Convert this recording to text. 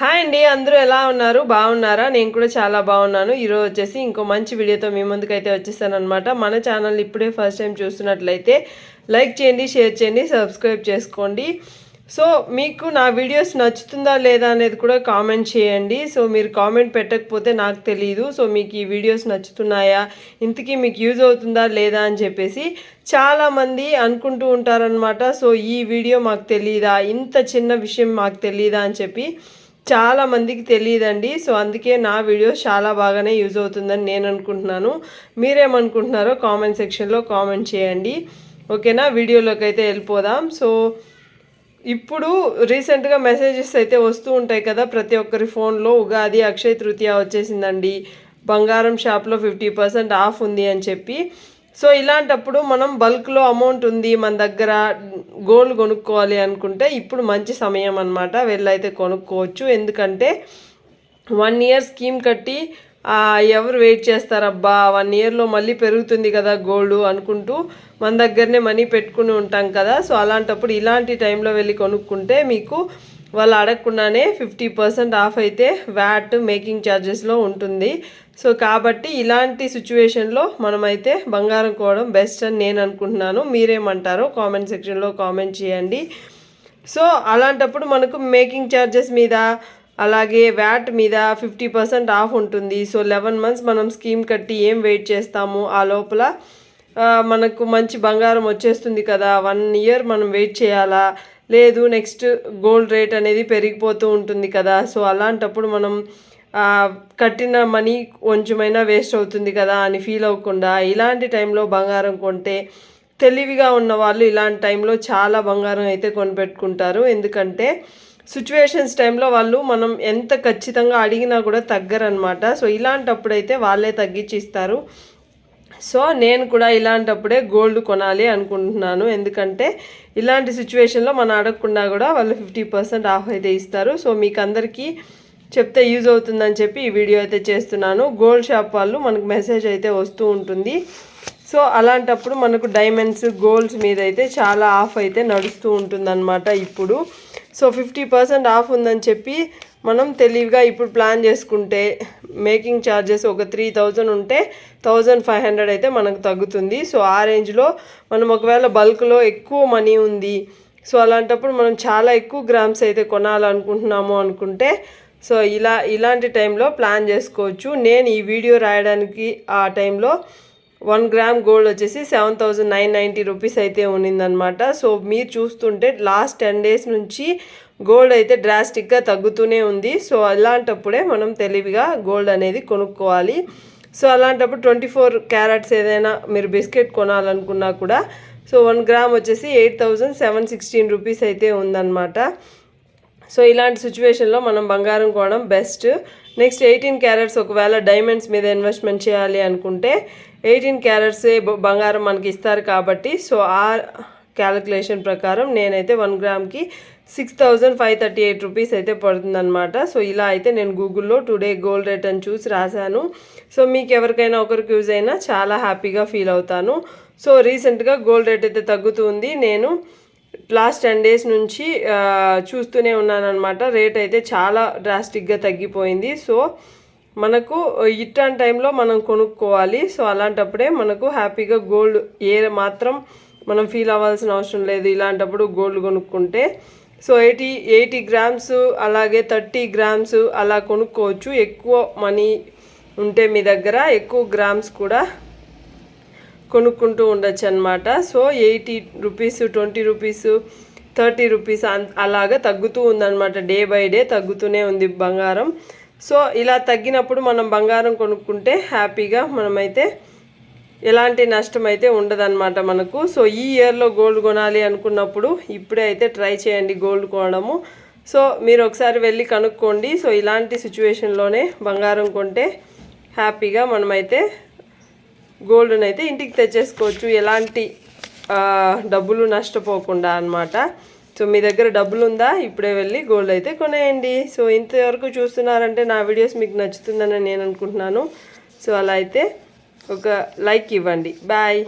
Hi అండి అందరూ ఎలా ఉన్నారు? బాగున్నారా? నేను కూడా చాలా బాగున్నాను. ఈరోజు వచ్చేసి ఇంకో మంచి వీడియోతో మీ ముందుకైతే వచ్చేసాను అనమాట మన ఛానల్ ఇప్పుడే ఫస్ట్ టైం చూస్తున్నట్లయితే లైక్ చేయండి షేర్ చేయండి సబ్స్క్రైబ్ చేసుకోండి. సో మీకు నా వీడియోస్ నచ్చుతుందా లేదా అనేది కూడా కామెంట్ చేయండి. సో మీరు కామెంట్ పెట్టకపోతే నాకు తెలియదు సో మీకు ఈ వీడియోస్ నచ్చుతున్నాయా? ఇంతకీ మీకు యూజ్ అవుతుందా లేదా అని చెప్పేసి చాలామంది అనుకుంటూ ఉంటారనమాట సో ఈ వీడియో మాకు తెలియదా ఇంత చిన్న విషయం మాకు తెలియదా అని చెప్పి చాలా మందికి తెలియదండి. సో అందుకే నా వీడియో చాలా బాగానే యూజ్ అవుతుందని నేను అనుకుంటున్నాను. మీరేమనుకుంటున్నారో కామెంట్ సెక్షన్లో కామెంట్ చేయండి. ఓకేనా? వీడియోలోకి అయితే వెళ్ళిపోదాం. సో ఇప్పుడు రీసెంట్గా మెసేజెస్ అయితే వస్తూ ఉంటాయి కదా ప్రతి ఒక్కరి ఫోన్లో. ఉగాది అక్షయ తృతీయ వచ్చేసిందండి. బంగారం షాప్లో ఫిఫ్టీ పర్సెంట్ ఆఫ్ ఉంది అని చెప్పి. సో ఇలాంటప్పుడు మనం బల్క్లో అమౌంట్ ఉంది మన దగ్గర గోల్డ్ కొనుక్కోవాలి అనుకుంటే ఇప్పుడు మంచి సమయం అనమాట వెళ్ళైతే కొనుక్కోవచ్చు. ఎందుకంటే వన్ ఇయర్ స్కీమ్ కట్టి ఎవరు వెయిట్ చేస్తారబ్బా? వన్ ఇయర్లో మళ్ళీ పెరుగుతుంది కదా గోల్డ్ అనుకుంటూ మన దగ్గరనే మనీ పెట్టుకుని ఉంటాం కదా. సో అలాంటప్పుడు ఇలాంటి టైంలో వెళ్ళి కొనుక్కుంటే మీకు వాళ్ళు అడగకుండానే ఫిఫ్టీ పర్సెంట్ ఆఫ్ అయితే వ్యాట్ మేకింగ్ ఛార్జెస్లో ఉంటుంది. సో కాబట్టి ఇలాంటి సిచ్యువేషన్లో మనమైతే బంగారం కోవడం బెస్ట్ అని నేను అనుకుంటున్నాను. మీరేమంటారో కామెంట్ సెక్షన్లో కామెంట్ చేయండి. సో అలాంటప్పుడు మనకు మేకింగ్ ఛార్జెస్ మీద అలాగే వ్యాట్ మీద ఫిఫ్టీ పర్సెంట్ ఆఫ్ ఉంటుంది. సో లెవెన్ మంత్స్ మనం స్కీమ్ కట్టి ఏం వెయిట్ చేస్తాము? ఆ లోపల మనకు మంచి బంగారం వచ్చేస్తుంది కదా. వన్ ఇయర్ మనం వెయిట్ చేయాలా? లేదు నెక్స్ట్ గోల్డ్ రేట్ అనేది పెరిగిపోతూ ఉంటుంది కదా. సో అలాంటప్పుడు మనం కట్టిన మనీ కొంచెమైనా వేస్ట్ అవుతుంది కదా అని ఫీల్ అవ్వకుండా ఇలాంటి టైంలో బంగారం కొంటే తెలివిగా ఉన్న వాళ్ళు ఇలాంటి టైంలో చాలా బంగారం అయితే కొనిపెట్టుకుంటారు. ఎందుకంటే సిచ్యువేషన్స్ టైంలో వాళ్ళు మనం ఎంత ఖచ్చితంగా అడిగినా కూడా తగ్గరనమాట సో ఇలాంటప్పుడైతే వాళ్ళే తగ్గించి ఇస్తారు. సో నేను కూడా ఇలాంటప్పుడే గోల్డ్ కొనాలి అనుకుంటున్నాను. ఎందుకంటే ఇలాంటి సిచ్యువేషన్లో మనం అడగకుండా కూడా వాళ్ళు ఫిఫ్టీ పర్సెంట్ ఆఫ్ అయితే ఇస్తారు. సో మీకు అందరికీ చెప్తే యూజ్ అవుతుందని చెప్పి ఈ వీడియో అయితే చేస్తున్నాను. గోల్డ్ షాప్ వాళ్ళు మనకు మెసేజ్ అయితే వస్తూ ఉంటుంది. సో అలాంటప్పుడు మనకు డైమండ్స్ గోల్డ్స్ మీద అయితే చాలా ఆఫ్ అయితే నడుస్తూ ఉంటుందన్నమాట ఇప్పుడు. సో ఫిఫ్టీ పర్సెంట్ ఆఫ్ ఉందని చెప్పి మనం తెలివిగా ఇప్పుడు ప్లాన్ చేసుకుంటే మేకింగ్ ఛార్జెస్ ఒక త్రీ థౌజండ్ ఉంటే థౌజండ్ ఫైవ్ హండ్రెడ్ అయితే మనకు తగ్గుతుంది. సో ఆ రేంజ్లో మనం ఒకవేళ బల్క్లో ఎక్కువ మనీ ఉంది సో అలాంటప్పుడు మనం చాలా ఎక్కువ గ్రామ్స్ అయితే కొనాలనుకుంటున్నాము అనుకుంటే సో ఇలా ఇలాంటి టైంలో ప్లాన్ చేసుకోవచ్చు. నేను ఈ వీడియో రాయడానికి ఆ టైంలో వన్ గ్రామ్ గోల్డ్ వచ్చేసి seven thousand nine ninety rupees అయితే ఉన్నిందనమాట సో మీరు చూస్తుంటే లాస్ట్ టెన్ డేస్ నుంచి గోల్డ్ అయితే డ్రాస్టిక్గా తగ్గుతూనే ఉంది. సో అలాంటప్పుడే మనం తెలివిగా గోల్డ్ అనేది కొనుక్కోవాలి. సో అలాంటప్పుడు ట్వంటీ ఫోర్ క్యారెట్స్ ఏదైనా మీరు బిస్కెట్ కొనాలనుకున్నా కూడా సో వన్ గ్రామ్ వచ్చేసి eight thousand seven sixteen rupees అయితే ఉందన్నమాట. సో ఇలాంటి సిచ్యువేషన్లో మనం బంగారం కొనడం బెస్ట్ నెక్స్ట్ ఎయిటీన్ క్యారెట్స్ ఒకవేళ డైమండ్స్ మీద ఇన్వెస్ట్మెంట్ చేయాలి అనుకుంటే ఎయిటీన్ క్యారెట్సే బంగారం మనకి ఇస్తారు కాబట్టి సో ఆ క్యాలిక్యులేషన్ ప్రకారం నేనైతే one గ్రామ్కి six thousand five thirty eight rupees అయితే పడుతుందన్నమాట. సో ఇలా అయితే నేను గూగుల్లో టుడే గోల్డ్ రేట్ అని చూసి రాశాను. సో మీకు ఎవరికైనా ఒకరికి యూజ్ అయినా చాలా హ్యాపీగా ఫీల్ అవుతాను. సో రీసెంట్గా గోల్డ్ రేట్ అయితే తగ్గుతుంది నేను లాస్ట్ టెన్ డేస్ నుంచి చూస్తూనే చూస్తూనే ఉన్నానన్నమాట. రేట్ అయితే చాలా డ్రాస్టిక్గా తగ్గిపోయింది. సో మనకు ఇట్లాంటి టైంలో మనం కొనుక్కోవాలి. సో అలాంటప్పుడే మనకు హ్యాపీగా గోల్డ్ ఏ మాత్రం మనం ఫీల్ అవ్వాల్సిన అవసరం లేదు. ఇలాంటప్పుడు గోల్డ్ కొనుక్కుంటే. సో ఎయిటీ ఎయిటీ గ్రామ్స్ అలాగే థర్టీ గ్రామ్స్ అలా కొనుక్కోవచ్చు. ఎక్కువ మనీ ఉంటే మీ దగ్గర ఎక్కువ గ్రామ్స్ కూడా కొనుక్కుంటూ ఉండొచ్చు అనమాట so eighty rupees twenty rupees thirty rupees అన్- అలాగా తగ్గుతూ ఉందన్నమాట. డే బై డే తగ్గుతూనే ఉంది బంగారం. సో ఇలా తగ్గినప్పుడు మనం బంగారం కొనుక్కుంటే హ్యాపీగా మనమైతే ఎలాంటి నష్టం అయితే ఉండదన్నమాట మనకు. సో ఈ ఇయర్లో గోల్డ్ కొనాలి అనుకున్నప్పుడు ఇప్పుడే అయితే ట్రై చేయండి గోల్డ్ కొనడము. సో మీరు ఒకసారి వెళ్ళి కనుక్కోండి. సో ఇలాంటి సిచ్యువేషన్లోనే బంగారం కొంటే హ్యాపీగా మనమైతే గోల్డ్ని అయితే ఇంటికి తెచ్చేసుకోవచ్చు. ఎలాంటి డబ్బులు నష్టపోకుండా అన్నమాట. సో మీ దగ్గర డబ్బులు ఉందా ఇప్పుడే వెళ్ళి గోల్డ్ అయితే కొనేయండి. సో ఇంతవరకు చూస్తున్నారంటే నా వీడియోస్ మీకు నచ్చుతుందని నేను అనుకుంటున్నాను. సో అలా అయితే ఒక లైక్ ఇవ్వండి. బాయ్.